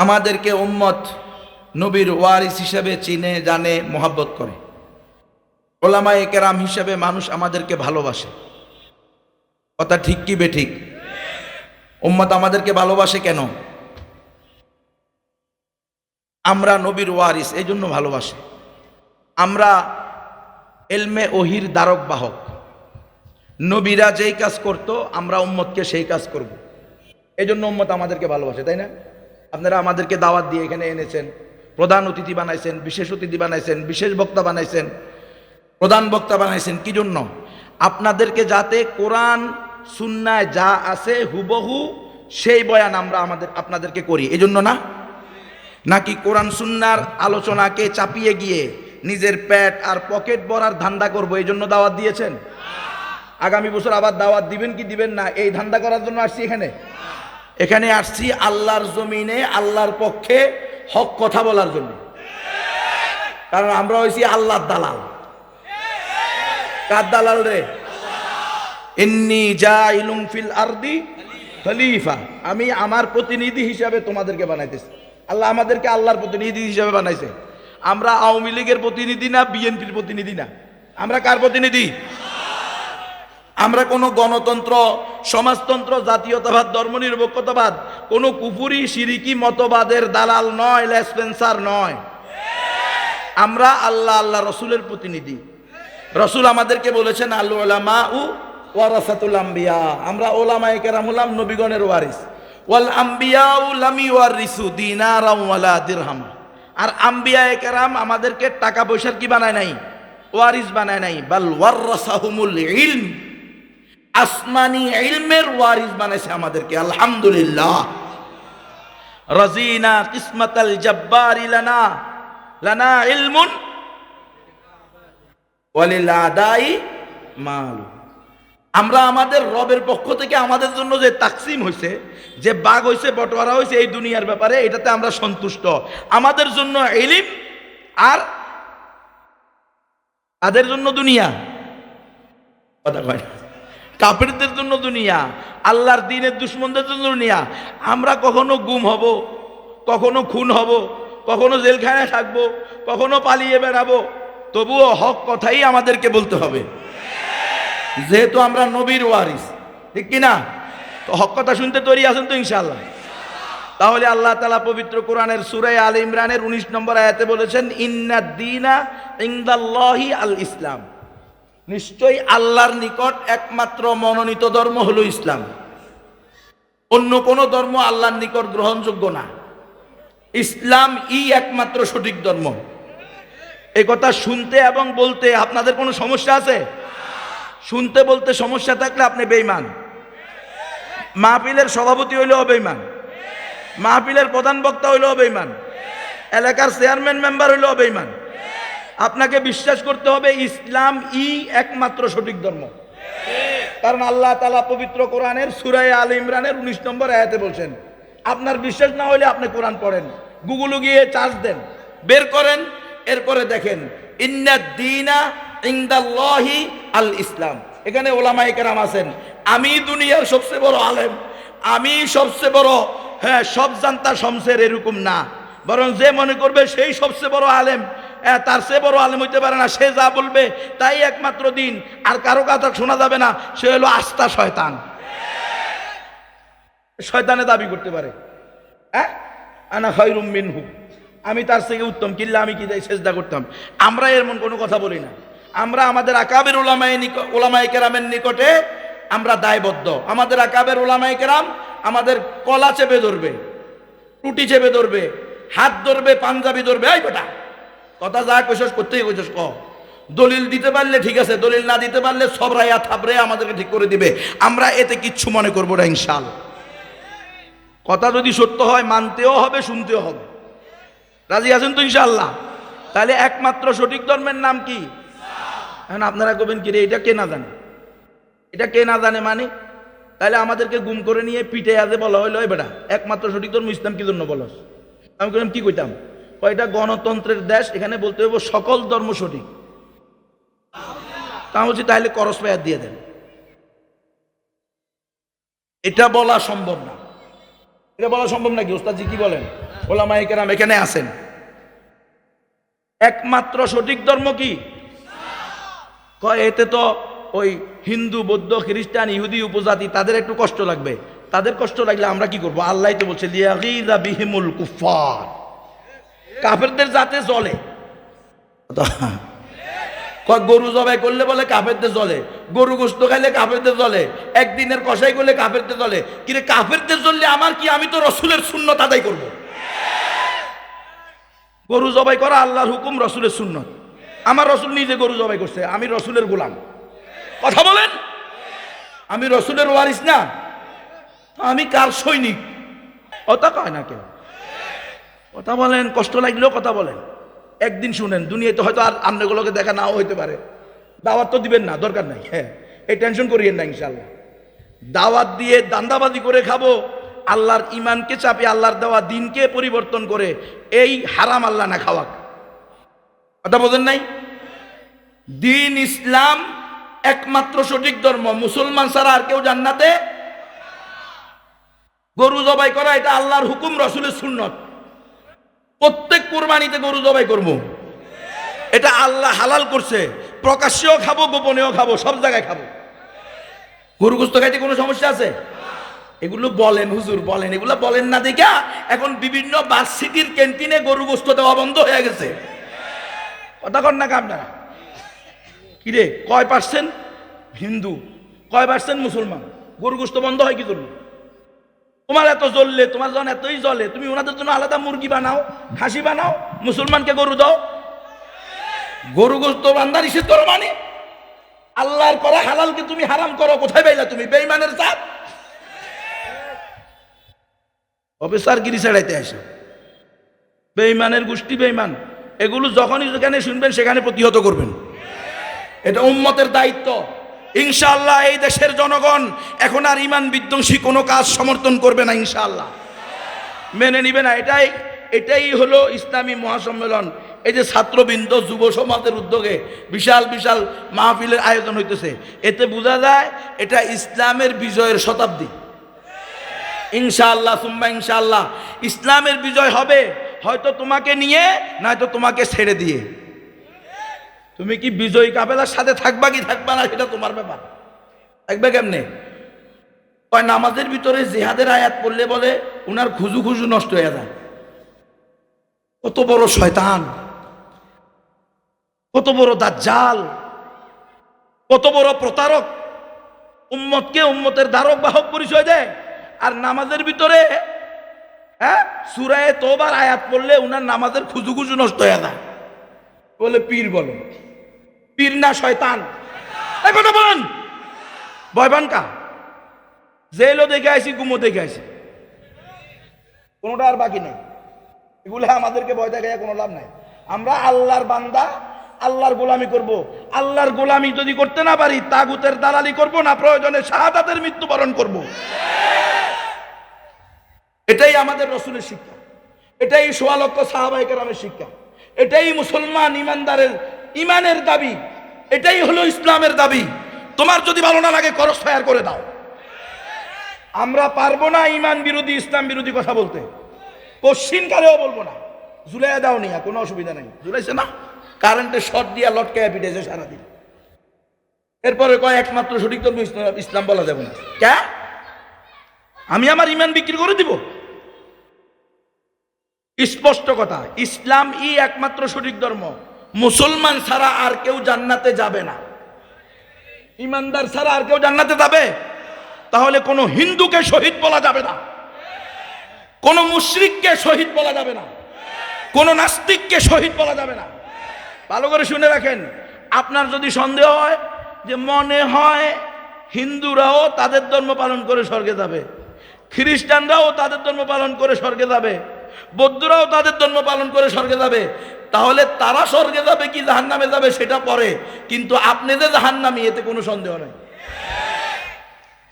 আমাদেরকে উম্মত নবীর ওয়ারিস হিসেবে চিনে, জানে, মোহাব্বত করে। ওলামা একেরাম হিসেবে মানুষ আমাদেরকে ভালোবাসে। কথা ঠিক কি বেঠিক উম্মত আমাদেরকে ভালোবাসে কেন? আমরা নবীর ওয়ারিস এই জন্য ভালোবাসে। আমরা এলমে ওহির দ্বারক বাহক। নবীরা যেই কাজ করত, আমরা উম্মতকে সেই কাজ করব। এই জন্য উম্মত আমাদেরকে ভালোবাসে, তাই না? আপনারা আমাদেরকে দাওয়াত দিয়ে এখানে এনেছেন, প্রধান অতিথি বানাইছেন, বিশেষ অতিথি বানাইছেন, বিশেষ বক্তা বানাইছেন। প্রধান বক্তা বানাইছেন, কি জন্য? আপনাদেরকে যাতে কোরআন, সুন্নায় যা আছে হুবহু সেই বয়ান আমরা আমাদের, আপনাদেরকে করি। এই জন্য না? নাকি কোরআন, সুন্নার আলোচনাকে চাপিয়ে গিয়ে নিজের পেট আর পকেট ভরার ধান্দা করব? এই জন্য দাওয়াত দিয়েছেন? আগামী বছর আবার দাওয়াত দিবেন কি দিবেন না? এই ধান্দা করার জন্য আসছি এখানে? এখানে আসছি আল্লাহর জমিনে, আল্লাহর পক্ষে হক কথা বলার জন্য। কারণ আমরা হয়েছি আল্লাহর দালাল। কার দালাল রে? আরদি খলিফা। আমি আমার প্রতিনিধি হিসাবে তোমাদেরকে বানাইতেছি। আল্লাহ আমাদেরকে আল্লাহর প্রতিনিধি হিসাবে বানাইছে। আমরা আওয়ামী লীগের প্রতিনিধি না, বিএনপির প্রতিনিধি না। আমরা কার প্রতিনিধি? আমরা কোনো গণতন্ত্র, সমাজতন্ত্র, জাতীয়তাবাদ, ধর্মনিরপেক্ষতাবাদ, কোনো কুফুরি, সিরিকি, মতবাদের দালাল নয়, লেসপেন্সার নয়। আমরা আল্লাহ আল্লাহ রসুলের প্রতিনিধি। রসুল আমাদেরকে বলেছেন আল্লু ওলামা উ ওয়ারাসাতুল আম্বিয়া। আমরা ওলামা কেরাম হলাম নবীগণের ওয়ারিস। ওয়াল আম্বিয়া উ লামি ওয়ারিসু দিনারা ওয়ালা দিরহামা। আর আম্বিয়া কেরাম আমাদেরকে টাকা পয়সার কি বানায় নাই? ওয়ারিস বানায় নাই। বাল ওয়ারাসাহুমুল ইলম। আসমানি ইলমের ওয়ারিস বানাইছে আমাদেরকে, আলহামদুলিল্লাহ। রাজিনা কিসমাতাল জব্বারি লানা লানা ইলমুন ওয়ালিল আদাই মাল আমরা আমাদের রবের পক্ষ থেকে আমাদের জন্য যে তাকসিম হয়েছে যে বাঘ হয়েছে বটোয়ারা হয়েছে এই দুনিয়ার ব্যাপারে এটাতে আমরা সন্তুষ্ট। আমাদের জন্য এলিম আর তাদের জন্য দুনিয়া। কথা কয় না। কাফেরদের জন্য দুনিয়া, আল্লাহর দিনের দুশ্মনদের জন্য দুনিয়া। আমরা কখনো গুম হব, কখনো খুন হব, কখনো জেলখানায় থাকব, কখনো পালিয়ে বেড়াবো। তবুও হক কথাই আমাদেরকে বলতে হবে। যেহেতু আমরা নবীর ওয়ারিস, ঠিক কিনা তো হক কথা শুনতে তৈরি আছেন তো ইনশাল্লাহ তাহলে আল্লাহ তালা পবিত্র কোরআনের সুরাই আল ইমরানের উনিশ নম্বর আয়াতে বলেছেন ইন্না দিনা ইন্দাল্লাহি আল ইসলাম নিশ্চয়ই আল্লাহর নিকট একমাত্র মনোনীত ধর্ম হলো ইসলাম। অন্য কোনো ধর্ম আল্লাহর নিকট গ্রহণযোগ্য না। ইসলাম ই একমাত্র সঠিক ধর্ম। এ কথা শুনতে এবং বলতে আপনাদের কোনো সমস্যা আছে? শুনতে বলতে সমস্যা থাকলে আপনি বেইমান মাহফিলের সভাপতি হইলে অবেইমান মাহফিলের প্রধান বক্তা হইলেও বেইমান এলাকার চেয়ারম্যান মেম্বার হইলেও বেইমান আপনাকে বিশ্বাস করতে হবে, ইসলাম ই একমাত্র সঠিক ধর্ম। কারণ আল্লাহ তালা পবিত্র কোরআনের সুরায় আল ইমরানের উনিশ নম্বর আয়াতে বলছেন, আপনার বিশ্বাস না হলে আপনি কোরআন পড়েন। গুগলে গিয়ে চার্জ দেন, বের করেন, এরপরে দেখেন, ইন্না দিনা ইন্দাল্লাহি আল ইসলাম। এখানে ওলামাই কেরাম আছেন, আমি দুনিয়ার সবচেয়ে বড় আলেম, আমি সবচেয়ে বড় হ্যাঁ সব জানতা শমসের এরকম না। বরং যে মনে করবে সেই সবচেয়ে বড় আলেম তার সে বড় আলেম হইতে পারে না, সে যা বলবে তাই একমাত্র দিন, আর কারও কথা শোনা যাবে না, সে হলো আস্থা শয়তান। শয়তানে দাবি করতে পারে। আনা মিনহু। আমি তার থেকে উত্তম, কিল্লা আমি কি তাই চেষ্টা করতাম। আমরা এমন কোনো কথা বলি না। আমরা আমাদের আকাবের ওলামায় ওলামাই কেরামের নিকটে আমরা দায়বদ্ধ। আমাদের আকাবের ওলামাই কেরাম আমাদের কলা চেপে ধরবে টুটি চেপে ধরবে, হাত ধরবে, পাঞ্জাবি ধরবে, এই বেটা। কথা যা কইসস করতেই কইসস ক দলিল দিতে পারলে ঠিক আছে, দলিল না দিতে পারলে সব রায়া থাপড়ে আমাদেরকে ঠিক করে দিবে। আমরা এতে কিচ্ছু মনে করব না ইনশাল কথা যদি সত্য হয়, মানতেও হবে, শুনতেও হবে। রাজি আছেন তো ইনশাল্লাহ তাহলে একমাত্র সঠিক ধর্মের নাম কি? এখন আপনারা কবেন কি রে এটা কে না জানে? এটা কে না জানে মানে? তাহলে আমাদেরকে গুম করে নিয়ে পিঠে আজে বলা হইল, "এই বেটা, একমাত্র সঠিক ধর্ম, ইসলাম কি জন্য বলস? আমি কইলাম, কি কইতাম? কয়টা গণতন্ত্রের দেশ? এখানে বলতে হইব সকল ধর্ম সঠিক। তা বলছি, তাহলে করস পায়ার দিয়ে দেন। এটা বলা সম্ভব না। এটা বলা সম্ভব নাকি? ওস্তাদজি কি বলেন? ওলামা কেরাম এখানে আছেন। একমাত্র সঠিক ধর্ম কি? এতে তো ওই হিন্দু, বৌদ্ধ, খ্রিস্টান, ইহুদি, উপজাতি, তাদের একটু কষ্ট লাগবে। তাদের কষ্ট লাগলে আমরা কি করব? আল্লাহ তো বলছে, লিয়াগিজা বিহিমুল কুফার কাফেরদের যাতে কয়, গরু জবাই করলে বলে কাফেরদের চলে গরু গোস্ত খাইলে কাফেরদের চলে একদিনের কষাই করলে কাফেরদের জলে। কিন্তু কাফেরদের চললে আমার কি আমি তো রসুলের শূন্য তাদাই করব? গরু জবাই করা আল্লাহর হুকুম, রসুলের শূন্য আমার রসুল নিজে গরু জবাই করছে, আমি রসুলের গোলাম। কথা বলেন? আমি রসুলের ওয়ারিস না। আমি কার সৈনিক? কথা কয় না কেউ। কথা বলেন, কষ্ট লাগলেও কথা বলেন। একদিন শুনেন, দুনিয়াতে হয়তো আর অন্যগুলোকে দেখা নাও হইতে পারে। দাওয়াত তো দিবেন না, দরকার নাই। হ্যাঁ এই টেনশন করিয়েন না ইনশাল্লাহ দাওয়াত দিয়ে দান্দাবাজি করে খাব, আল্লাহর ইমানকে চাপে, আল্লাহর দেওয়া দিনকে পরিবর্তন করে এই হারাম আল্লাহ না খাওয়াক। কথা বোঝেন নাই? দিন ইসলাম একমাত্র সঠিক ধর্ম, মুসলমান ছাড়া আর কেউ জান্নাতে গরু জবাই করা, এটা আল্লাহর হুকুম, রসুলের সুন্নত। প্রত্যেক কোরবানিতে গরু জবাই করব। এটা আল্লাহ হালাল করছে। প্রকাশ্যেও খাব, গোপনেও খাব, সব জায়গায় খাব। গরু গোস্ত খাইতে কোনো সমস্যা আছে? এগুলো বলেন, হুজুর বলেন। এগুলো বলেন না দেখা, এখন বিভিন্ন ভার্সিটির ক্যান্টিনে গরু গোস্ত দেওয়া বন্ধ হয়ে গেছে। কথা কর না? আপনারা কিরে, কয় পার্সেন্ট হিন্দু। কয় পার্সেন্ট মুসলমান? গরু গোস্ত বন্ধ হয় কি জন্য? তোমার এত জ্বললে, তোমার যখন এতই জ্বলে, তুমি ওনাদের জন্য আলাদা মুরগি বানাও, খাসি বানাও, মুসলমানকে গরু দাও। গরু গোস্ত বান্দা নিষেধ করো মানে? আল্লাহর করা হালালকে তুমি হারাম করো, কোথায় পাইলা তুমি? বেইমানের জাত? অফিসার গিরি ছাড়াইতে আসো। বেইমানের গোষ্ঠী বেইমান এগুলো যখনই যেখানে শুনবেন, সেখানে প্রতিহত করবেন। এটা উম্মতের দায়িত্ব। ইনশাআল্লাহ এই দেশের জনগণ এখন আর ইমান বিধ্বংসী কোনো কাজ সমর্থন করবে না ইনশাআল্লাহ। মেনে নিবে না, এটাই এটাই হলো ইসলামী মহাসম্মেলন। এই যে ছাত্রবৃন্দ, যুব সমাজের উদ্যোগে বিশাল বিশাল মাহফিলের আয়োজন হইতেছে। এতে বোঝা যায় এটা ইসলামের বিজয়ের শতাব্দী। ইনশাআল্লাহ, সুম্মা ইনশাআল্লাহ। ইসলামের বিজয় হবে হয়তো তোমাকে নিয়ে, নয়তো তোমাকে ছেড়ে দিয়ে। তুমি কি বিজয়ী কাবেলার সাথে থাকবা কি থাকবা না, সেটা তোমার ব্যাপার। থাকবে কেমনে? কয়, নামাজের ভিতরে জেহাদের আয়াত পড়লে বলে, উনার খুজু খুজু নষ্ট হয়ে যায়। কত বড় শয়তান। কত বড় দাজ্জাল। কত বড় প্রতারক। উম্মতকে উম্মতের ধারক বাহক পরিচয় দেয়। আর নামাজের ভিতরে হ্যাঁ সুরায় তোবার আয়াত পড়লে উনার নামাজের খুজু খুজু নষ্ট হয়ে যায়। বলে পীর বলে। পীর না শয়তান? কথা বলেন। ভয়বান কা? জেলও দেখে আসি গুমো দেখে আসি কোনোটা আর বাকি নেই। এগুলো আমাদেরকে ভয় দেখায় কোনো লাভ নাই। আমরা আল্লাহর বান্দা, আল্লাহর গোলামি করব। আল্লাহর গোলামি যদি করতে না পারি, তাগুতের দালালি করব না, প্রয়োজনে শাহাদাতের মৃত্যুবরণ করব। এটাই আমাদের রসুলের শিক্ষা। এটাই সোয়া লক্ষ সাহাবাই শিক্ষা। এটাই মুসলমান ইমানদারের ইমানের দাবি, এটাই হলো ইসলামের দাবি। তোমার যদি ভালো না লাগে করস ফায়ার করে দাও। আমরা পারব না ইমান বিরোধী, ইসলাম বিরোধী কথা বলতে। কশ্চিন কালেও বলব না। ঝুলাই দাও নিয়া, কোনো অসুবিধা নেই। ঝুলাইছে না? কারেন্টের শর্ট দিয়া লটকায় পিটেছে সারাদিন। এরপরে কয়, একমাত্র সঠিক ধর্ম ইসলাম- বলা যাবে না। ক্যা? আমি আমার ইমান বিক্রি করে দিব? স্পষ্ট কথা, ইসলাম ই একমাত্র সঠিক ধর্ম। মুসলমান ছাড়া আর কেউ জান্নাতে যাবে না। ইমানদার ছাড়া আর কেউ জান্নাতে যাবে? তাহলে কোনো হিন্দুকে শহীদ বলা যাবে না। কোনো মুশরিককে শহীদ বলা যাবে না। কোনো নাস্তিককে শহীদ বলা যাবে না। ভালো করে শুনে রাখেন, আপনার যদি সন্দেহ হয় যে মনে হয় হিন্দুরাও তাদের ধর্ম পালন করে স্বর্গে যাবে, খ্রিস্টানরাও তাদের ধর্ম পালন করে স্বর্গে যাবে বৌদ্ধরাও তাদের ধর্ম পালন করে স্বর্গে যাবে। তাহলে তারা স্বর্গে যাবে কি জাহান্নামে যাবে সেটা পরে। কিন্তু আপনি যে জাহান্নামি, এতে কোনো সন্দেহ নাই।